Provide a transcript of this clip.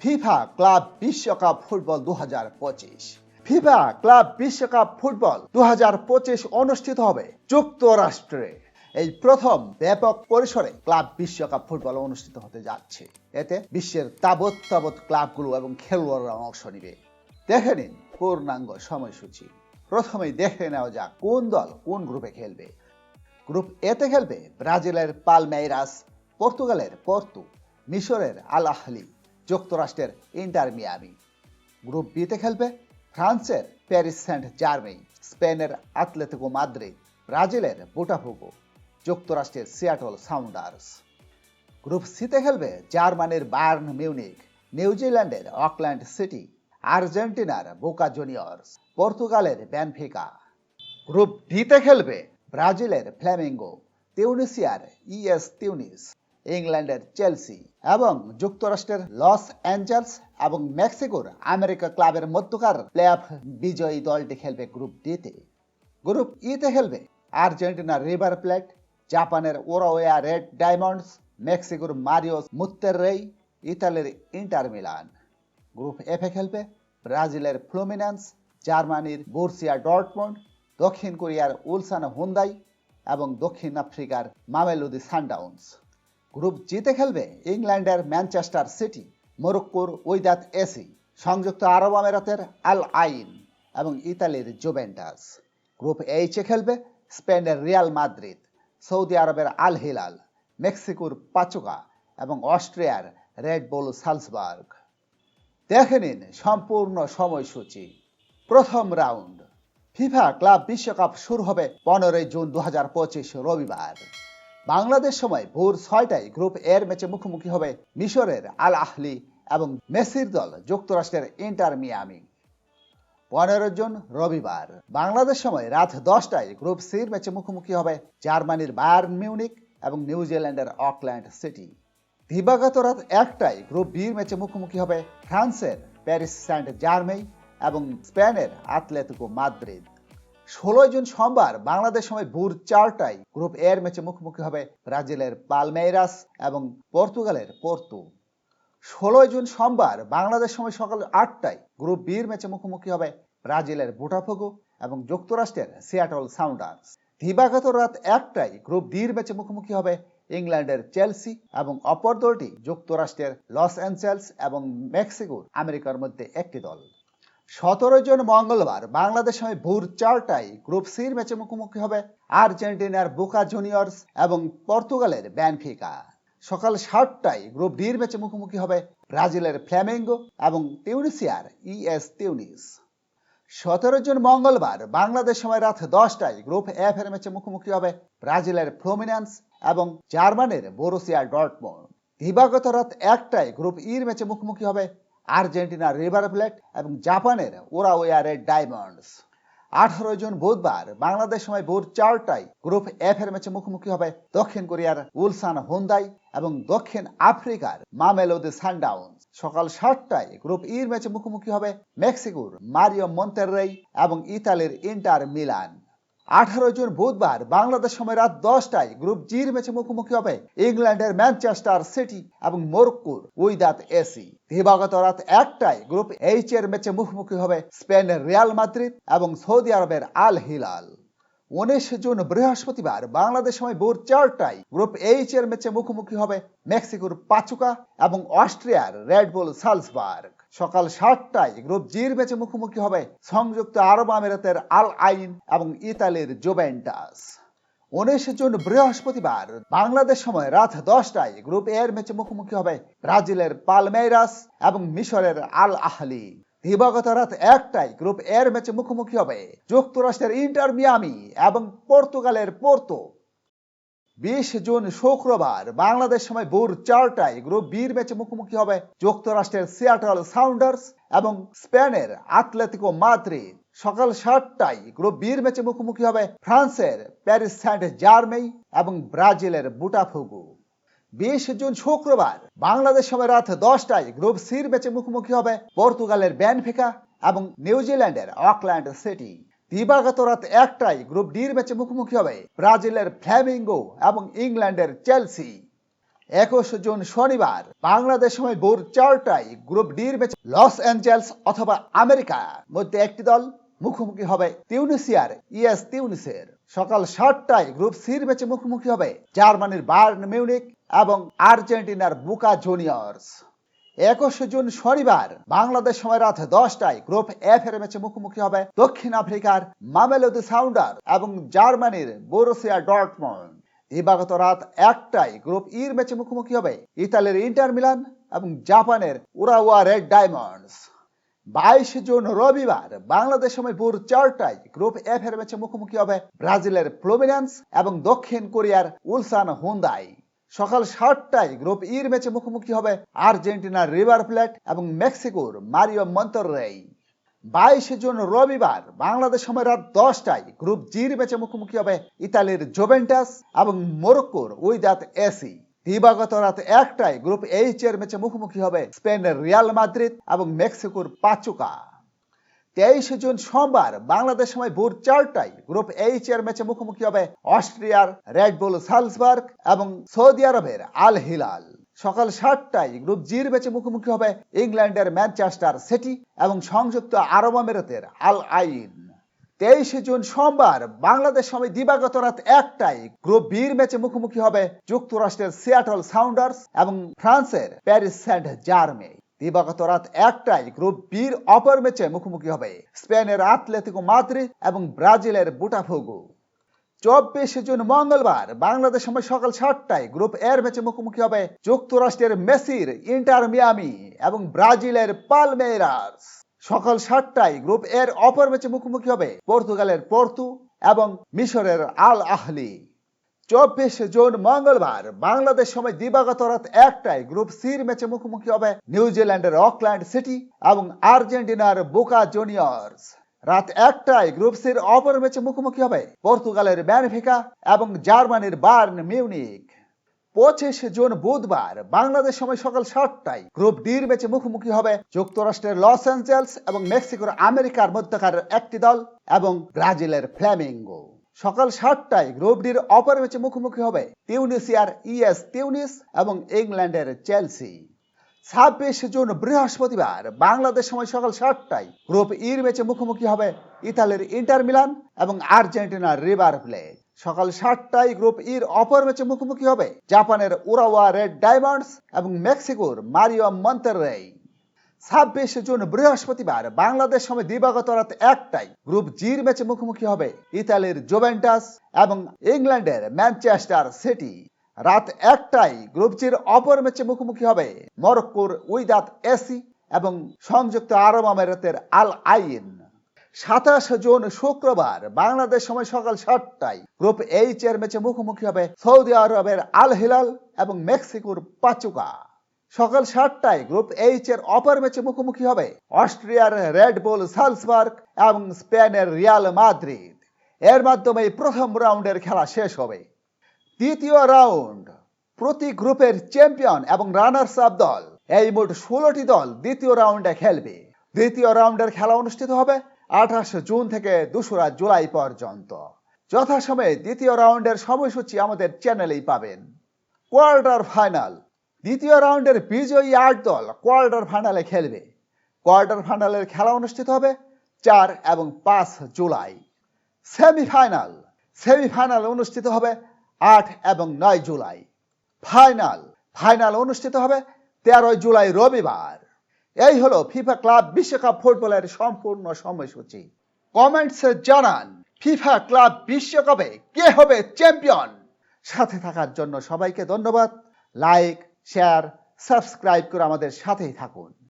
FIFA club বিশ্বকাপ football দু হাজার পঁচিশ। ফিফা ক্লাব বিশ্বকাপ ফুটবল দু হাজার পঁচিশ অনুষ্ঠিত হবে যুক্তরাষ্ট্রে। এই প্রথম ব্যাপক পরিসরে ক্লাব বিশ্বকাপ ফুটবল অনুষ্ঠিত হতে যাচ্ছে। এতে বিশ্বের তাবৎ তাবৎ ক্লাবগুলো এবং খেলোয়াড়রা অংশ নিবে। দেখে নিন পূর্ণাঙ্গ সময়সূচি। প্রথমেই দেখে নেওয়া যাক কোন দল কোন গ্রুপে খেলবে। গ্রুপ এতে খেলবে ব্রাজিলের পালমেইরাস, পর্তুগালের পর্তু, মিশরের আল আহলি। যুক্তরাষ্ট্রের ইন্টার মিয়ামি। গ্রুপ বিতে খেলবে ফ্রান্সের প্যারিস সেন্ট জার্মেই স্পেনের আতলেতিকো মাদ্রিদ, ব্রাজিলের বোটাফুগো, যুক্তরাষ্ট্রের সিয়াটল সাউন্ডার্স। গ্রুপ সিতে খেলবে জার্মানির বার্ন মিউনিক নিউজিল্যান্ডের অকল্যান্ড সিটি, আর্জেন্টিনার বোকা জুনিয়র্স, পর্তুগালের ব্যানফিকা গ্রুপ ডিতে খেলবে ব্রাজিলের ফ্ল্যামিঙ্গো, তিউনিসিয়ার ইএস তিউনিস। ইংল্যান্ডের চেলসি এবং যুক্তরাষ্ট্রের লস অ্যাঞ্জেলস এবং মেক্সিকোর আমেরিকা ক্লাবের মধ্যকার প্লে অফ বিজয়ী দলটি খেলবে গ্রুপ ডিতে। গ্রুপ ইতে খেলবে আর্জেন্টিনার রিভার প্লেট, জাপানের ওরাওয়া রেড ডায়মন্ডস, মেক্সিকোর মারিওস মুত্তেররেই, ইতালির ইন্টার মিলান। গ্রুপ এফে খেলবে ব্রাজিলের ফ্লুমিনান্স, জার্মানির বোর্সিয়া ডর্টমন্ড, দক্ষিণ কোরিয়ার উলসান হুন্দাই এবং দক্ষিণ আফ্রিকার মামেলুদি সানডাউন্স। গ্রুপ জিতে খেলবে ইংল্যান্ডের ম্যানচেস্টার সিটি, মরক্কোর ওইদাত এসি, সংযুক্ত আরব আমিরাতের আল আইন এবং ইতালির জুভেন্টাস। গ্রুপ এইচে খেলবে স্পেনের রিয়াল মাদ্রিদ, সৌদি আরবের আল হিলাল, মেক্সিকোর পাচুকা এবং অস্ট্রিয়ার রেড বোল সালসবার্গ। দেখে নিন সম্পূর্ণ সময়সূচি। প্রথম রাউন্ড, ফিফা ক্লাব বিশ্বকাপ শুরু হবে পনেরোই জুন দু হাজার পঁচিশ রবিবার। বাংলাদেশ সময় ভোর ছয়টায় গ্রুপ এর ম্যাচে মুখোমুখি হবে মিশরের আল আহলি এবং মেসির দল যুক্তরাষ্ট্রের ইন্টার মিয়ামি। পনেরো জন রবিবার, বাংলাদেশ সময় রাত দশটায় গ্রুপ সির ম্যাচে মুখোমুখি হবে জার্মানির বায়ার্ন মিউনিক এবং নিউজিল্যান্ডের অকল্যান্ড সিটি। দিবাগত রাত একটায় গ্রুপ বির ম্যাচে মুখোমুখি হবে ফ্রান্সের প্যারিস সেন্ট জার্মেই এবং স্পেনের আতলেতিকো মাদ্রিদ। ষোলোই জুন সোমবার বাংলাদেশ সময় ভোর চারটায় গ্রুপ এর ম্যাচে মুখোমুখি হবে ব্রাজিলের পালমেইরাস এবং পর্তুগালের পর্তু। ষোলোই জুন সোমবার বাংলাদেশ সময় সকাল আটটায় গ্রুপ বির ম্যাচে মুখোমুখি হবে ব্রাজিলের বোটাফোগো এবং যুক্তরাষ্ট্রের সিয়াটল সাউন্ডার্স। দিবাগত রাত একটায় গ্রুপ ডির ম্যাচে মুখোমুখি হবে ইংল্যান্ডের চেলসি এবং অপর দলটি যুক্তরাষ্ট্রের লস অ্যাঞ্জেলস এবং মেক্সিকোর আমেরিকার মধ্যে একটি দল। সতেরো জন মঙ্গলবার বাংলাদেশ সময় ভোর চারটায় গ্রুপ সির ম্যাচে মুখোমুখি হবে আর্জেন্টিনার বোকা জুনিয়র্স এবং পর্তুগালের ব্যানফিকা। সকাল সাতটায় গ্রুপ ডির ম্যাচে মুখোমুখি হবে ব্রাজিলের ফ্ল্যামেঙ্গো এবং তিউনিসিয়ার ইএস তিউনিস। সতেরো জন মঙ্গলবার বাংলাদেশ সময় রাত দশটায় গ্রুপ এফ এর ম্যাচে মুখোমুখি হবে ব্রাজিলের ফ্লোমিনান্স এবং জার্মানির বোরুসিয়া ডটমন্ড দিবাগত রাত একটায় গ্রুপ ইর ম্যাচে মুখোমুখি হবে আর্জেন্টিনার রিভার প্লেট এবং জাপানের ওরাওয়া রেড ডায়মন্ডস। আঠারো জন বুধবার বাংলাদেশ সময় ভোর চারটায় গ্রুপ এফ এর ম্যাচে মুখোমুখি হবে দক্ষিণ কোরিয়ার উলসান হুন্দাই এবং দক্ষিণ আফ্রিকার মামেলোদি সানডাউন্স। সকাল সাতটায় গ্রুপ ইর ম্যাচে মুখোমুখি হবে মেক্সিকোর মারিও মন্তেররেই এবং ইতালির ইন্টার মিলান। আঠারো জুন বুধবার বাংলাদেশ সময় রাত দশটায় গ্রুপ জির ম্যাচে মুখোমুখি হবে ইংল্যান্ডের ম্যানচেস্টার সিটি এবং মোরক্কোর উইদাত এসি। দিবাগত রাত একটায় গ্রুপ এইচ এর ম্যাচে মুখোমুখি হবে স্পেনের রিয়াল মাদ্রিদ এবং সৌদি আরবের আল হিলাল। উনিশ জুন বৃহস্পতিবার বাংলাদেশ সময় ভোর চারটায় গ্রুপ এইচ এর ম্যাচে মুখোমুখি হবে মেক্সিকোর পাচুকা এবং অস্ট্রিয়ার রেডবুল সালসবার্গ। সকাল সাতটায় গ্রুপ জির ম্যাচে মুখোমুখি হবে সংযুক্ত আরব আমিরাতের আল আইন এবং ইতালির জোভেন্টাস। উনিশ জুন বৃহস্পতিবার বাংলাদেশ সময় রাত দশটায় গ্রুপ এর ম্যাচে মুখোমুখি হবে ব্রাজিলের পালমেইরাস এবং মিশরের আল আহলি। দিবাগত রাত একটায় গ্রুপ এর ম্যাচে মুখোমুখি হবে যুক্তরাষ্ট্রের ইন্টার মিয়ামি এবং পর্তুগালের পোর্তো। বিশ জুন শুক্রবার বাংলাদেশ সময় ভোর চারটায় গ্রুপ বির ম্যাচে মুখোমুখি হবে যুক্তরাষ্ট্রের সিয়াটল সাউন্ডার্স এবং স্পেনের আতলেতিকো মাদ্রিদ। সকাল সাতটায় গ্রুপ বির ম্যাচে মুখোমুখি হবে ফ্রান্সের প্যারিস সেন্ট জার্মেই এবং ব্রাজিলের বুটাফুগু। বিশ জুন শুক্রবার বাংলাদেশ সময় রাত দশটায় গ্রুপ সির ম্যাচে মুখোমুখি হবে পর্তুগালের ব্যানফিকা এবং নিউজিল্যান্ডের অকল্যান্ড সিটি। দিবাগত রাত একটায় গ্রুপ ডির ম্যাচে মুখোমুখি হবে ব্রাজিলের ফ্ল্যামিঙ্গো এবং ইংল্যান্ডের চেলসি একুশ জুন শনিবার বাংলাদেশ সময় ভোর চারটায় গ্রুপ ডির ম্যাচে লস অ্যাঞ্জেলস অথবা আমেরিকা মধ্যে একটি দল মুখোমুখি হবে তিউনিসিয়ার ইএস তিউনিসের। সকাল সাতটায় গ্রুপ সির ম্যাচে মুখোমুখি হবে জার্মানির বার্ন মিউনিক এবং আর্জেন্টিনার বুকা জুনিয়র্স একুশ জুন শনিবার, বাংলাদেশ সময় রাত দশটায় গ্রুপ এফ এর ম্যাচে মুখোমুখি হবে দক্ষিণ আফ্রিকার মামেলোদি সাউন্ডার এবং জার্মানির বোরোসিয়া ডটমন্ড দিবাগত রাত একটায় গ্রুপ ইর ম্যাচে মুখোমুখি হবে ইতালির ইন্টার মিলান এবং জাপানের উরাওয়া রেড ডায়মন্ডস বাইশ জুন রবিবার, বাংলাদেশ সময় ভোর চারটায় গ্রুপ এফ এর ম্যাচে মুখোমুখি হবে ব্রাজিলের প্লোমিনেন্স এবং দক্ষিণ কোরিয়ার উলসান হুন্দাই সকাল সাতটায় গ্রুপ ইর ম্যাচে মুখোমুখি হবে আর্জেন্টিনার রিভার প্লেট এবং মেক্সিকোর মারিও মন্তররেই বাইশ জুন রবিবার বাংলাদেশ সময় রাত দশটায় গ্রুপ জির ম্যাচে মুখোমুখি হবে ইতালির জোভেন্টাস এবং মোরক্কোর উইদাত এসি। দিবাগত রাত একটায় গ্রুপ এইচ এর ম্যাচে মুখোমুখি হবে স্পেনের রিয়াল মাদ্রিদ এবং মেক্সিকোর পাচুকা। তেইশে জুন সোমবার বাংলাদেশ সময় ভোর চারটায় গ্রুপ এইচ এর ম্যাচে মুখোমুখি হবে অস্ট্রিয়ার রেডবুল সালসবার্গ এবং সৌদি আরবের আল হিলাল। সকাল সাতটায় গ্রুপ জির ম্যাচে মুখোমুখি হবে ইংল্যান্ডের ম্যানচেস্টার সিটি এবং সংযুক্ত আরব আমিরাতের আল আইন। তেইশে জুন সোমবার বাংলাদেশ সময় দিবাগত রাত একটায় গ্রুপ বির ম্যাচে মুখোমুখি হবে যুক্তরাষ্ট্রের সিয়াটল সাউন্ডার্স এবং ফ্রান্সের প্যারিস সেন্ট জার্মে দিবাগত রাত একটায় গ্রুপ বির অপর ম্যাচে মুখোমুখি হবে। স্পেনের আতলেতিকো মাদ্রিদ এবং ব্রাজিলের বুটাফোগো। চব্বিশে জুন মঙ্গলবার বাংলাদেশ সময় সকাল সাতটায় গ্রুপ এর ম্যাচে মুখোমুখি হবে যুক্তরাষ্ট্রের মেসির ইন্টার মিয়ামি এবং ব্রাজিলের পালমেরাস সকাল সাতটায় গ্রুপ এর অপর ম্যাচে মুখোমুখি হবে পর্তুগালের পর্তু এবং মিশরের আল আহলি। চব্বিশ জুন মঙ্গলবার, বাংলাদেশ সময় দিবাগত রাত একটায় গ্রুপ সির ম্যাচে মুখোমুখি হবে নিউজিল্যান্ডের অকল্যান্ড সিটি এবং আর্জেন্টিনার বোকা জুনিয়র্স। রাত একটায় গ্রুপ সির অপর ম্যাচে মুখোমুখি হবে পর্তুগালের ব্যানফিকা এবং জার্মানির বার্ন মিউনিক। পঁচিশ জুন বুধবার, বাংলাদেশ সময় সকাল সাতটায় গ্রুপ ডির ম্যাচে মুখোমুখি হবে যুক্তরাষ্ট্রের লস অ্যাঞ্জেলস এবং মেক্সিকোর আমেরিকার মধ্যকার একটি দল এবং ব্রাজিলের ফ্ল্যামিঙ্গো। সকাল সাতটায় গ্রুপ ডির অপর ম্যাচে মুখোমুখি হবে তিউনিসিয়ার ইএস তিউনিস এবং ইংল্যান্ডের চেলসি। ছাব্বিশ জুন বৃহস্পতিবার বাংলাদেশ সময় সকাল সাতটায় গ্রুপ ইর ম্যাচে মুখোমুখি হবে ইতালির ইন্টার মিলান এবং আর্জেন্টিনার রিভার প্লেট। সকাল সাতটায় গ্রুপ ইর অপর ম্যাচে মুখোমুখি হবে জাপানের উরাওয়া রেড ডায়মন্ডস এবং মেক্সিকোর মারিও মন্তেররেই। ছাব্বিশ জুন বৃহস্পতিবার বাংলাদেশ সময় দিবাগত রাত একটাই। গ্রুপ জির ম্যাচে মুখোমুখি হবে ইতালির জোভেন্টাস এবং ইংল্যান্ডের ম্যানচেস্টার সিটি। রাত একটাই গ্রুপ জির অপর ম্যাচে মুখোমুখি হবে মরক্কোর উইদাত এসি এবং সংযুক্ত আরব আমিরাতের আল আইন। সাতাশ জুন শুক্রবার বাংলাদেশ সময় সকাল সাতটায় গ্রুপ এইচ এর ম্যাচে মুখোমুখি হবে সৌদি আরবের আল হিলাল এবং মেক্সিকোর পাচুকা। সকাল সাতটায় গ্রুপ এইচ এর অপর ম্যাচে মুখোমুখি হবে অস্ট্রিয়ার রেডবুল সালসবার্গ এবং স্পেনের রিয়াল মাদ্রিদ এর মাধ্যমে প্রথম রাউন্ডের খেলা শেষ হবে। দ্বিতীয় রাউন্ড প্রতি গ্রুপের চ্যাম্পিয়ন এবং রানার্স আপ দল, এই মোট ষোলোটি দল দ্বিতীয় রাউন্ডে খেলবে। দ্বিতীয় রাউন্ডের খেলা অনুষ্ঠিত হবে আঠাশ জুন থেকে দোসরা জুলাই পর্যন্ত। যথাসময়ে দ্বিতীয় রাউন্ডের সময়সূচি আমাদের চ্যানেলেই পাবেন। কোয়ার্টার ফাইনাল দ্বিতীয় রাউন্ডের বিজয়ী আট দল কোয়ার্টার ফাইনালে খেলবে। কোয়ার্টার ফাইনালের খেলা অনুষ্ঠিত হবে চার এবং পাঁচ জুলাই। সেমিফাইনাল। সেমিফাইনাল অনুষ্ঠিত হবে আট এবং নয় জুলাই। ফাইনাল। ফাইনাল অনুষ্ঠিত হবে তেরোই জুলাই রবিবার। এই হলো ফিফা ক্লাব বিশ্বকাপ ফুটবলের সম্পূর্ণ সময়সূচি। কমেন্টসে জানান, ফিফা ক্লাব বিশ্বকাপে কে হবে চ্যাম্পিয়ন? সাথে থাকার জন্য সবাইকে ধন্যবাদ। লাইক শেয়ার সাবস্ক্রাইব করে আমাদের সাথেই থাকুন।